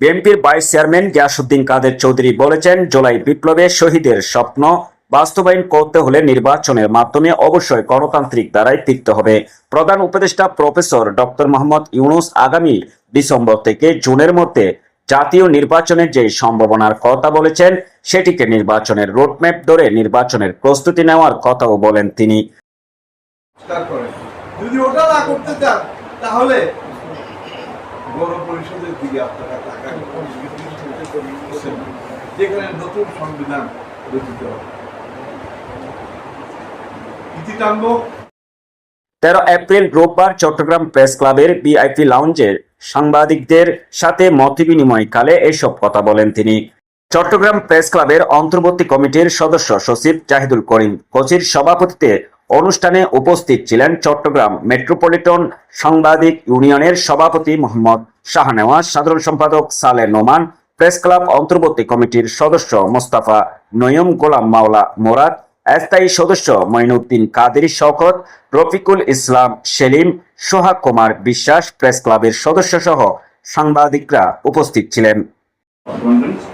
বিএনপির vice chairman Giasuddin Quader Chowdhury বলেছেন, জুলাই বিপ্লবে শহীদের স্বপ্ন বাস্তবায়ন করতে হলে নির্বাচনের মাধ্যমে অবশ্যই গণতান্ত্রিক দ্বারাই ফিরতে হবে। প্রধান উপদেষ্টা প্রফেসর ডক্টর মোহাম্মদ ইউনুস আগামী ডিসেম্বর থেকে জুনের মধ্যে জাতীয় নির্বাচনের যে সম্ভাবনার কথা বলেছেন, সেটিকে নির্বাচনের রোডম্যাপ ধরে নির্বাচনের প্রস্তুতি নেওয়ার কথাও বলেন তিনি। যদি ওটা না করতে চান, তাহলে গণ পরিষদের দিকে আপনারা তাকান। যেখানে নতুন সংবিধান রচিত হবে। তেরো এপ্রিল রোববার চট্টগ্রাম প্রেস ক্লাবের বিআইপি লাউঞ্জের সাংবাদিকদের সাথে মত বিনিময়কালে এসব কথা বলেন তিনি। চট্টগ্রাম প্রেস ক্লাবের অন্তর্বর্তী কমিটির সদস্য সচিব জাহিদুল করিম, কোচির সভাপতিতে অনুষ্ঠানে উপস্থিত ছিলেন চট্টগ্রাম মেট্রোপলিটন সাংবাদিক ইউনিয়নের সভাপতি মোহাম্মদ শাহনেওয়াজ সাধারণ সম্পাদক সালে নোমান প্রেস ক্লাব অন্তর্বর্তী কমিটির সদস্য মোস্তাফা নয়ম গোলাম মাওলা মোরাদ স্থায়ী সদস্য মঈনুদ্দিন কাদের শওকত রফিকুল ইসলাম সেলিম সোহাগ কুমার বিশ্বাস প্রেস ক্লাবের সদস্য সহ সাংবাদিকরা উপস্থিত ছিলেন correspondence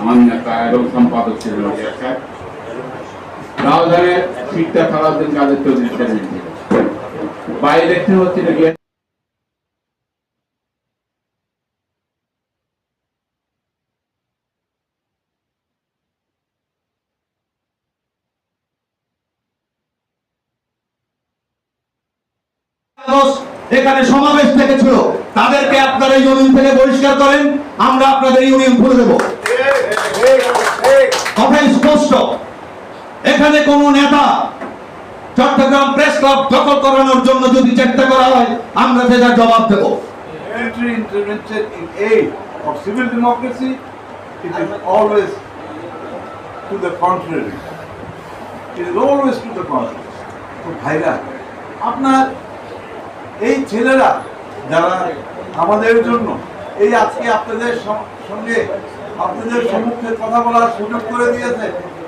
আমার নেতা এবং সম্পাদক ছিলেন রোজিয়া সাহেব রাজধানীর সিটটা সালাউদ্দিন কাদের চৌধুরী চেয়ারম্যান ছিল বাই ইলেকশন হচ্ছিল গিয়ে এখানে সমাবেশ থেকেছিল তাদেরকে আপনারা ইউনিয়ন থেকে বহিষ্কার করেন আমরা আপনাদের ইউনিয়ন খুলে দেব। কথাই স্পষ্ট। এখানে কোন নেতা চট্টগ্রাম প্রেস ক্লাব দখল করানোর জন্য যদি চেষ্টা করা হয়, আমরা সেটার জবাব দেব। আপনার এই ছেলেরা যারা আমাদের জন্য এই আজকে আপনাদের সঙ্গে আপনাদের সম্মুখে কথা বলার সুযোগ করে দিয়েছে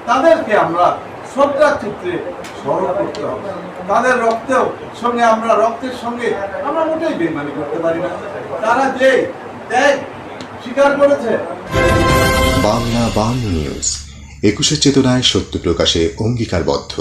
তাদেরকে আমরা শ্রদ্ধার চিত্রে স্মরণ করতে হবে। তাদের রক্তেও সঙ্গে আমরা রক্তের সঙ্গে আমরা মোটেই বেমানি করতে পারি না। তারা যে ত্যাগ স্বীকার করেছে। বাংলা বাংলা নিউজ একুশের চেতনায় সত্য প্রকাশে অঙ্গীকারবদ্ধ।